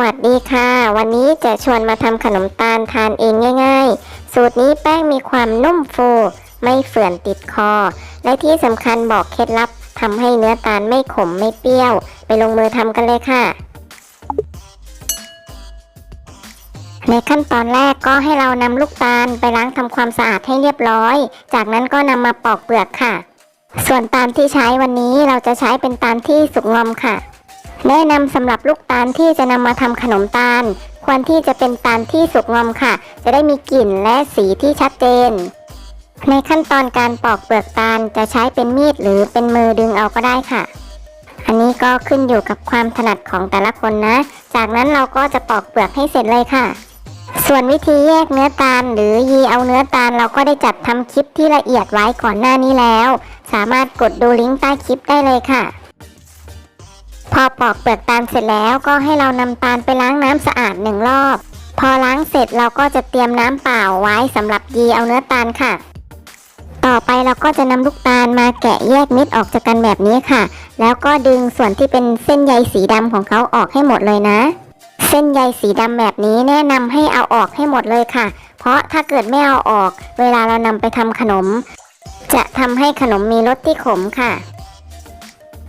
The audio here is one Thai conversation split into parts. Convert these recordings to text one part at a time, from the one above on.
วัสดีค่ะ วันนี้จะชวนมาทำขนมตาลทานเองง่าย ๆ สูตรนี้แป้งมีความนุ่มฟู ไม่เฝื่อนติดคอ และที่สำคัญบอกเคล็ดลับทำให้เนื้อตาลไม่ขมไม่เปรี้ยว ไปลงมือทำกันเลยค่ะ ในขั้นตอนแรกก็ให้เรานำลูกตาลไปล้างทำความสะอาดให้เรียบร้อย จากนั้นก็นำมาปอกเปลือกค่ะ ส่วนตาลที่ใช้วันนี้เราจะใช้เป็นตาลที่สุกงอมค่ะ แนะนำสำหรับลูกตาลที่จะนำมาทำขนมตาล ควรที่จะเป็นตาลที่สุกงอมค่ะ จะได้มีกลิ่นและสีที่ชัดเจน ในขั้นตอนการปอกเปลือกตาลจะใช้เป็นมีดหรือเป็นมือดึงเอาก็ได้ค่ะ อันนี้ก็ขึ้นอยู่กับความถนัดของแต่ละคนนะ จากนั้นเราก็จะปอกเปลือกให้เสร็จเลยค่ะ ส่วนวิธีแยกเนื้อตาล หรือยีเอาเนื้อตาลเราก็ได้จัดทำคลิปที่ละเอียดไว้ก่อนหน้านี้แล้ว สามารถกดดูลิงก์ใต้คลิปได้เลยค่ะ พอปอกเปลือกตาลเสร็จแล้วก็ให้เรานำตาลไปล้างน้ำสะอาดหนึ่งรอบ พอล้างเสร็จเราก็จะเตรียมน้ำเปล่าไว้สำหรับยีเอาเนื้อตาลค่ะ ต่อไปเราก็จะนำลูกตาลมาแกะแยกเม็ดออกจากกันแบบนี้ค่ะ แล้วก็ดึงส่วนที่เป็นเส้นใยสีดำของเขาออกให้หมดเลยนะ เส้นใยสีดำแบบนี้แนะนำให้เอาออกให้หมดเลยค่ะ เพราะถ้าเกิดไม่เอาออก เวลาเรานำไปทำขนม จะทำให้ขนมมีรสที่ขมค่ะ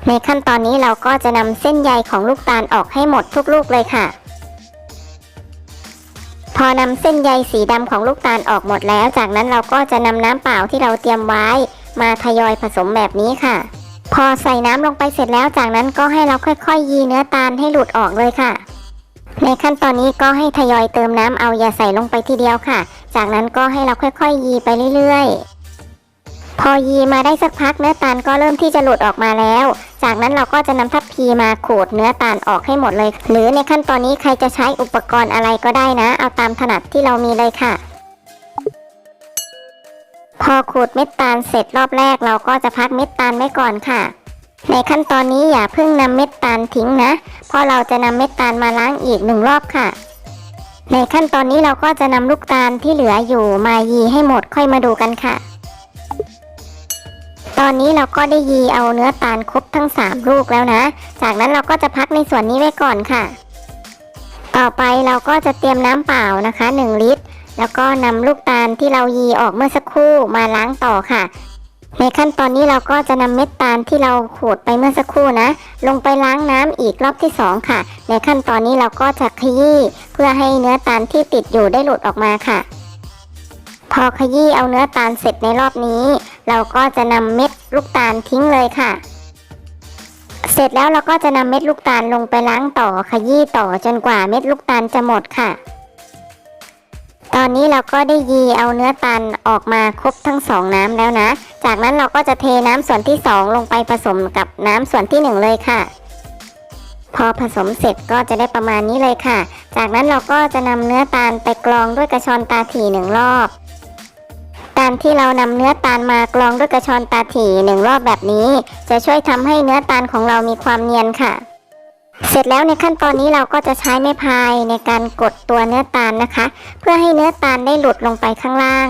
ในขั้นตอนนี้เราก็จะนำเส้นใยของลูกตาลออกให้หมดทุกลูกเลยค่ะ พอนำเส้นใยสีดำของลูกตาลออกหมดแล้ว จากนั้นเราก็จะนำน้ำเปล่าที่เราเตรียมไว้ มาทยอยผสมแบบนี้ค่ะ พอใส่น้ำลงไปเสร็จแล้วจากนั้นก็ให้เราค่อยๆ ยีเนื้อตาลให้หลุดออกเลยค่ะ ในขั้นตอนนี้ก็ให้ทยอยเติมน้ำเอาอย่าใส่ลงไปทีเดียวค่ะ จากนั้นก็ให้เราค่อยๆ ยีไปเรื่อยๆ พอยีมาได้สักพักเนื้อตาลก็เริ่มที่จะหลุดออกมาแล้ว จากนั้นเราก็จะนำทัพพีมาขูดเนื้อตาลออกให้หมดเลย หรือในขั้นตอนนี้ใครจะใช้อุปกรณ์อะไรก็ได้นะ เอาตามถนัดที่เรามีเลยค่ะ พอขูดเม็ดตาลเสร็จรอบแรกเราก็จะพักเม็ดตาลไว้ก่อนค่ะ ในขั้นตอนนี้อย่าเพิ่งนำเม็ดตาลทิ้งนะ เพราะเราจะนำเม็ดตาลมาล้างอีกหนึ่งรอบค่ะในขั้นตอนนี้เราก็จะนำลูกตาลที่เหลืออยู่มายีให้หมดค่อยมาดูกันค่ะ ตอนนี้เราก็ได้ยีเอาเนื้อตาลครบทั้ง 3 ลูกแล้วนะ จากนั้นเราก็จะพักในส่วนนี้ไว้ก่อนค่ะ ต่อไปเราก็จะเตรียมน้ำเปล่านะคะ 1 ลิตร แล้วก็นำลูกตาลที่เรายีออกเมื่อสักครู่มาล้างต่อค่ะ ในขั้นตอนนี้เราก็จะนำเม็ดตาลที่เราขูดไปเมื่อสักครู่นะ ลงไปล้างน้ำอีกรอบที่ 2 ค่ะ ในขั้นตอนนี้เราก็จะขยี้เพื่อให้เนื้อตาลที่ติดอยู่ได้หลุดออกมาค่ะ พอขยี้เอาเนื้อตาลเสร็จในรอบนี้ เราก็จะนำเม็ดลูกตาลทิ้งเลยค่ะ เสร็จแล้วเราก็จะนำเม็ดลูกตาลลงไปล้างต่อขยี้ต่อจนกว่าเม็ดลูกตาลจะหมดค่ะ ตอนนี้เราก็ได้ยีเอาเนื้อตาลออกมาครบทั้งสองน้ำแล้วนะ จากนั้นเราก็จะเทน้ำส่วนที่สองลงไปผสมกับน้ำส่วนที่หนึ่งเลยค่ะพอผสมเสร็จก็จะได้ประมาณนี้เลยค่ะ จากนั้นเราก็จะนำเนื้อตาลไปกรองด้วยกระชอนตาถี่หนึ่งรอบ การที่เรานำเนื้อตาลมากรองด้วยกระชอนตาถี่หนึ่งรอบแบบนี้ จะช่วยทำให้เนื้อตาลของเรามีความเนียนค่ะ เสร็จแล้วในขั้นตอนนี้เราก็จะใช้ไม้พายในการกดตัวเนื้อตาลนะคะ เพื่อให้เนื้อตาลได้หลุดลงไปข้างล่าง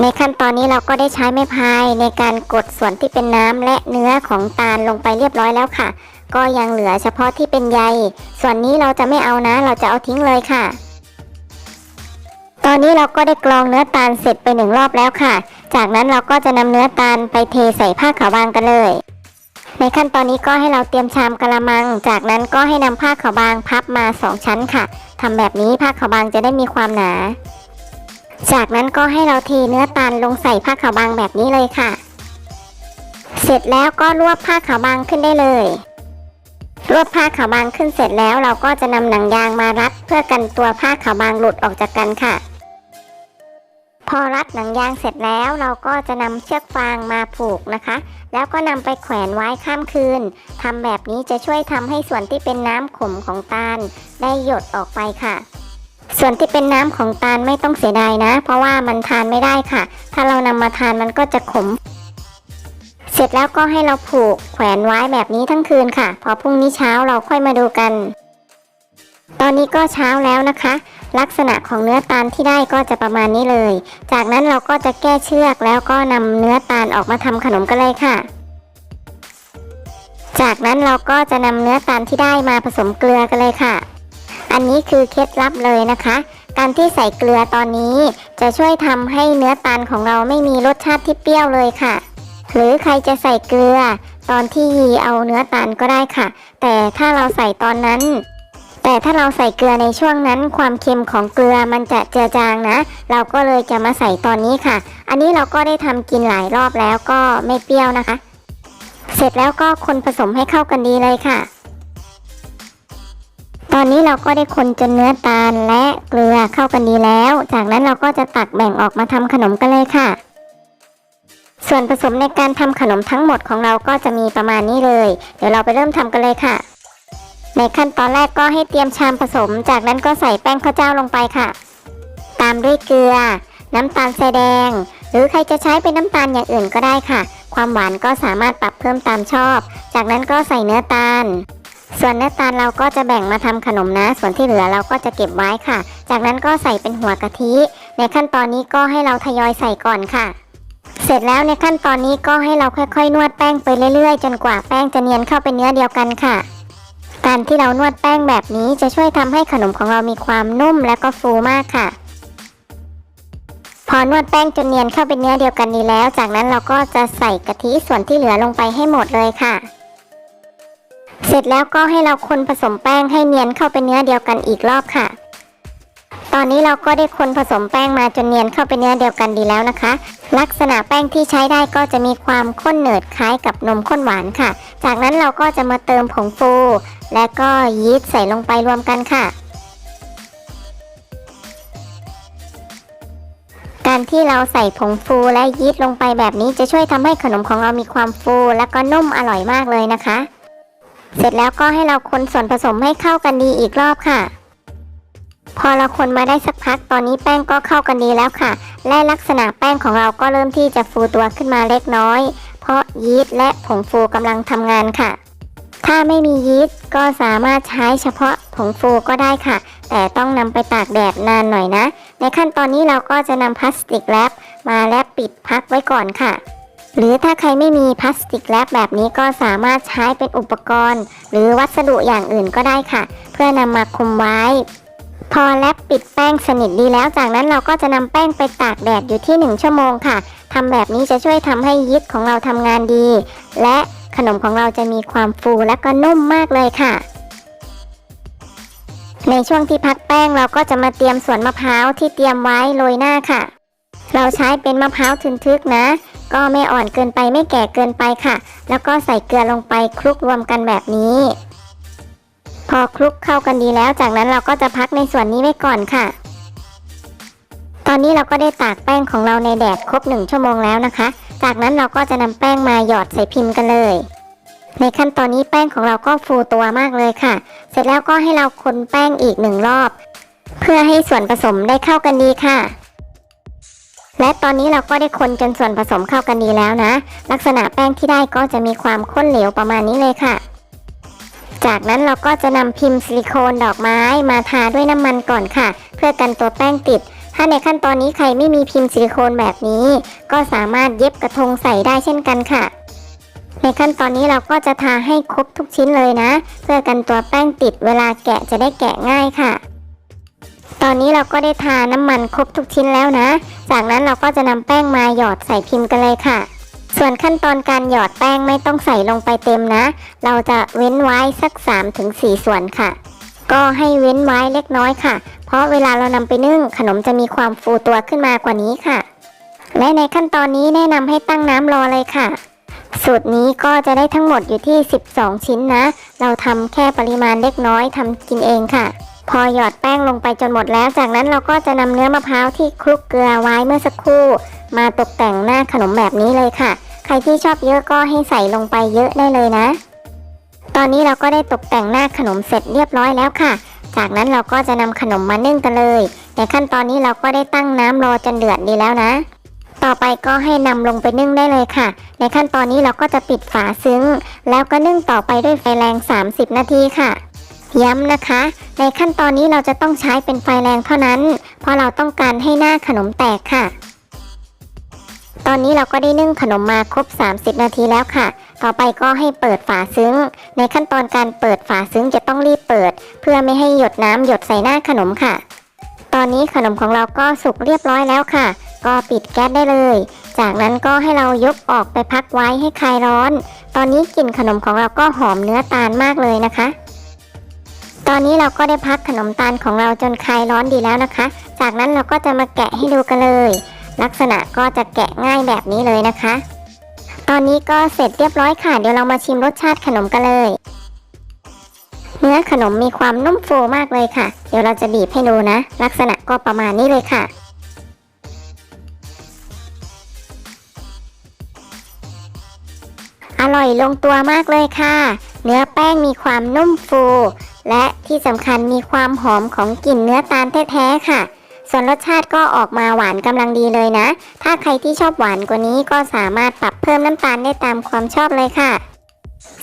ในขั้นตอนนี้เราก็ได้ใช้ไม้พายในการกดส่วนที่เป็นน้ำและเนื้อของตาลลงไปเรียบร้อยแล้วค่ะ ก็ยังเหลือเฉพาะที่เป็นใย ส่วนนี้เราจะไม่เอานะ เราจะเอาทิ้งเลยค่ะ ตอนนี้เราก็ได้กรองเนื้อตาลเสร็จไปหนึ่งรอบแล้วค่ะ จากนั้นเราก็จะนำเนื้อตาลไปเทใส่ผ้าขาวบางกันเลย ในขั้นตอนนี้ก็ให้เราเตรียมชามกะละมัง จากนั้นก็ให้นำผ้าขาวบางพับมาสองชั้นค่ะทำแบบนี้ผ้าขาวบางจะได้มีความหนา จากนั้นก็ให้เราเทเนื้อตาลลงใส่ผ้าขาวบางแบบนี้เลยค่ะ เสร็จแล้วก็รวบผ้าขาวบางขึ้นได้เลยรวบผ้าขาวบางขึ้นเสร็จแล้วเราก็จะนำหนังยางมารัด เพื่อกันตัวผ้าขาวบางหลุดออกจากกันค่ะ พอรัดหนังยางเสร็จแล้วเราก็จะนำเชือกฟางมาผูกนะคะ แล้วก็นำไปแขวนไว้ข้ามคืนทำแบบนี้จะช่วยทำให้ส่วนที่เป็นน้ำขมของตาล ได้หยดออกไปค่ะ ส่วนที่เป็นน้ำของตาลไม่ต้องเสียดายนะ เพราะว่ามันทานไม่ได้ค่ะ ถ้าเรานำมาทานมันก็จะขม เสร็จแล้วก็ให้เราผูกแขวนไว้แบบนี้ทั้งคืนค่ะ พอพรุ่งนี้เช้าเราค่อยมาดูกัน ตอนนี้ก็เช้าแล้วนะคะ ลักษณะของเนื้อตาลที่ได้ก็จะประมาณนี้เลย จากนั้นเราก็จะแก้เชือกแล้วก็นำเนื้อตาลออกมาทำขนมกันเลยค่ะจากนั้นเราก็จะนำเนื้อตาลที่ได้มาผสมเกลือกันเลยค่ะ อันนี้คือเคล็ดลับเลยนะคะ การที่ใส่เกลือตอนนี้จะช่วยทำให้เนื้อตาลของเราไม่มีรสชาติที่เปรี้ยวเลยค่ะ หรือใครจะใส่เกลือ ตอนที่ยีเอาเนื้อตาลก็ได้ค่ะ แต่ถ้าเราใส่ตอนนั้น แต่ถ้าเราใส่เกลือในช่วงนั้น ความเค็มของเกลือมันจะเจือจางนะ เราก็เลยจะมาใส่ตอนนี้ค่ะ อันนี้เราก็ได้ทำกินหลายรอบแล้วก็ไม่เปรี้ยวนะคะ เสร็จแล้วก็คนผสมให้เข้ากันดีเลยค่ะ ตอนนี้เราก็ได้คนจนเนื้อตาลและเกลือเข้ากันดีแล้ว จากนั้นเราก็จะตักแบ่งออกมาทำขนมกันเลยค่ะ ส่วนผสมในการทำขนมทั้งหมดของเราก็จะมีประมาณนี้เลย เดี๋ยวเราไปเริ่มทำกันเลยค่ะ ในขั้นตอนแรกก็ให้เตรียมชามผสม จากนั้นก็ใส่แป้งข้าวเจ้าลงไปค่ะ ตามด้วยเกลือ น้ำตาลทรายแดง หรือใครจะใช้เป็นน้ำตาลอย่างอื่นก็ได้ค่ะ ความหวานก็สามารถปรับเพิ่มตามชอบ จากนั้นก็ใส่เนื้อตาล ส่วนเนื้อตาลเราก็จะแบ่งมาทำขนมนะ ส่วนที่เหลือเราก็จะเก็บไว้ค่ะ จากนั้นก็ใส่เป็นหัวกะทิ ในขั้นตอนนี้ก็ให้เราทยอยใส่ก่อนค่ะเสร็จแล้วในขั้นตอนนี้ก็ให้เราค่อยๆ นวดแป้งไปเรื่อยๆ จนกว่าแป้งจะเนียนเข้าเป็นเนื้อเดียวกันค่ะ การที่เรานวดแป้งแบบนี้จะช่วยทำให้ขนมของเรามีความนุ่มและก็ฟูมากค่ะ พอนวดแป้งจนเนียนเข้าเป็นเนื้อเดียวกันนี้แล้ว จากนั้นเราก็จะใส่กะทิส่วนที่เหลือลงไปให้หมดเลยค่ะ เสร็จแล้วก็ให้เราคนผสมแป้งให้เนียนเข้าเป็นเนื้อเดียวกันอีกรอบค่ะ ตอนนี้เราก็ได้คนผสมแป้งมาจนเนียนเข้าเป็นเนื้อเดียวกันดีแล้วนะคะ ลักษณะแป้งที่ใช้ได้ก็จะมีความข้นเหนืดคล้ายกับนมข้นหวานค่ะ จากนั้นเราก็จะมาเติมผงฟู และก็ยีสต์ใส่ลงไปรวมกันค่ะการที่เราใส่ผงฟูและยีสต์ลงไปแบบนี้จะช่วยทำให้ขนมของเรามีความฟู และก็นุ่มอร่อยมากเลยนะคะ เสร็จแล้วก็ให้เราคนส่วนผสมให้เข้ากันดีอีกรอบค่ะ พอเราคนมาได้สักพักตอนนี้แป้งก็เข้ากันดีแล้วค่ะ และลักษณะแป้งของเราก็เริ่มที่จะฟูตัวขึ้นมาเล็กน้อย เพราะยีสต์และผงฟูกำลังทำงานค่ะ ถ้าไม่มียีสต์ก็สามารถใช้เฉพาะผงฟูก็ได้ค่ะ แต่ต้องนำไปตากแดดนานหน่อยนะ ในขั้นตอนนี้เราก็จะนำพลาสติกแรปมาแรปปิดพักไว้ก่อนค่ะหรือถ้าใครไม่มีพลาสติกแรปแบบนี้ก็สามารถใช้เป็นอุปกรณ์ หรือวัสดุอย่างอื่นก็ได้ค่ะ เพื่อนำมาคุมไว้ พอแรปปิดแป้งสนิทดีแล้ว จากนั้นเราก็จะนำแป้งไปตากแดดอยู่ที่ 1 ชั่วโมงค่ะทำแบบนี้จะช่วยทำให้ยีสต์ของเราทำงานดี และขนมของเราจะมีความฟูและก็นุ่มมากเลยค่ะ ในช่วงที่พักแป้งเราก็จะมาเตรียมส่วนมะพร้าวที่เตรียมไว้โรยหน้าค่ะ เราใช้เป็นมะพร้าวทึนทึกนะ ก็ไม่อ่อนเกินไปไม่แก่เกินไปค่ะ แล้วก็ใส่เกลือลงไปคลุกรวมกันแบบนี้ พอคลุกเข้ากันดีแล้ว จากนั้นเราก็จะพักในส่วนนี้ไว้ก่อนค่ะ ตอนนี้เราก็ได้ตากแป้งของเราในแดดครบหนึ่งชั่วโมงแล้วนะคะ จากนั้นเราก็จะนำแป้งมาหยอดใส่พิมพ์กันเลย ในขั้นตอนนี้แป้งของเราก็ฟูตัวมากเลยค่ะ เสร็จแล้วก็ให้เราคนแป้งอีกหนึ่งรอบ เพื่อให้ส่วนผสมได้เข้ากันดีค่ะและตอนนี้เราก็ได้คนจนส่วนผสมเข้ากันดีแล้วนะ ลักษณะแป้งที่ได้ก็จะมีความข้นเหลวประมาณนี้เลยค่ะ จากนั้นเราก็จะนำพิมพ์ซิลิโคนดอกไม้มาทาด้วยน้ำมันก่อนค่ะ เพื่อกันตัวแป้งติด ถ้าในขั้นตอนนี้ใครไม่มีพิมพ์ซิลิโคนแบบนี้ ก็สามารถเย็บกระทงใส่ได้เช่นกันค่ะ ในขั้นตอนนี้เราก็จะทาให้ครบทุกชิ้นเลยนะ เพื่อกันตัวแป้งติดเวลาแกะจะได้แกะง่ายค่ะ ตอนนี้เราก็ได้ทาน้ำมันครบทุกชิ้นแล้วนะ จากนั้นเราก็จะนำแป้งมาหยอดใส่พิมพ์กันเลยค่ะ ส่วนขั้นตอนการหยอดแป้งไม่ต้องใส่ลงไปเต็มนะ เราจะเว้นไว้สัก 3-4 ส่วนค่ะ ก็ให้เว้นไว้เล็กน้อยค่ะ เพราะเวลาเรานำไปนึ่งขนมจะมีความฟูตัวขึ้นมากว่านี้ค่ะ และในขั้นตอนนี้แนะนำให้ตั้งน้ำรอเลยค่ะ สูตรนี้ก็จะได้ทั้งหมดอยู่ที่ 12 ชิ้นนะ เราทำแค่ปริมาณเล็กน้อยทำกินเองค่ะ พอหยอดแป้งลงไปจนหมดแล้ว จากนั้นเราก็จะนำเนื้อมะพร้าวที่คลุกเกลือไว้เมื่อสักครู่ มาตกแต่งหน้าขนมแบบนี้เลยค่ะ ใครที่ชอบเยอะก็ให้ใส่ลงไปเยอะได้เลยนะ ตอนนี้เราก็ได้ตกแต่งหน้าขนมเสร็จเรียบร้อยแล้วค่ะ จากนั้นเราก็จะนำขนมมานึ่งกันเลย ในขั้นตอนนี้เราก็ได้ตั้งน้ำรอจนเดือดดีแล้วนะ ต่อไปก็ให้นำลงไปนึ่งได้เลยค่ะ ในขั้นตอนนี้เราก็จะปิดฝาซึ้ง แล้วก็นึ่งต่อไปด้วยไฟแรง 30 นาทีค่ะ ย้ำนะคะ ในขั้นตอนนี้เราจะต้องใช้เป็นไฟแรงเท่านั้น เพราะเราต้องการให้หน้าขนมแตกค่ะ ตอนนี้เราก็ได้นึ่งขนมมาครบ 30 นาทีแล้วค่ะ ต่อไปก็ให้เปิดฝาซึ้ง ในขั้นตอนการเปิดฝาซึ้งจะต้องรีบเปิด เพื่อไม่ให้หยดน้ำหยดใส่หน้าขนมค่ะ ตอนนี้ขนมของเราก็สุกเรียบร้อยแล้วค่ะ ก็ปิดแก๊สได้เลย จากนั้นก็ให้เรายกออกไปพักไว้ให้คลายร้อน ตอนนี้กลิ่นขนมของเราก็หอมเนื้อตาลมากเลยนะคะ ตอนนี้เราก็ได้พักขนมตาลของเราจนคลายร้อนดีแล้วนะคะ จากนั้นเราก็จะมาแกะให้ดูกันเลย ลักษณะก็จะแกะง่ายแบบนี้เลยนะคะ ตอนนี้ก็เสร็จเรียบร้อยค่ะ เดี๋ยวเรามาชิมรสชาติขนมกันเลย เนื้อขนมมีความนุ่มฟูมากเลยค่ะ เดี๋ยวเราจะบีบให้ดูนะ ลักษณะก็ประมาณนี้เลยค่ะอร่อยลงตัวมากเลยค่ะ เนื้อแป้งมีความนุ่มฟู และที่สำคัญมีความหอมของกลิ่นเนื้อตาลแท้ๆค่ะ ส่วนรสชาติก็ออกมาหวานกำลังดีเลยนะ ถ้าใครที่ชอบหวานกว่านี้ก็สามารถปรับเพิ่มน้ำตาลได้ตามความชอบเลยค่ะ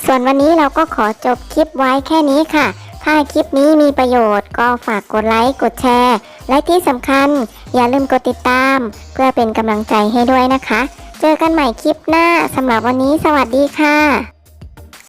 ส่วนวันนี้เราก็ขอจบคลิปไว้แค่นี้ค่ะ ถ้าคลิปนี้มีประโยชน์ก็ฝากกดไลค์กดแชร์ และที่สำคัญ อย่าลืมกดติดตาม เพื่อเป็นกำลังใจให้ด้วยนะคะ เจอกันใหม่คลิปหน้าสำหรับวันนี้สวัสดีค่ะ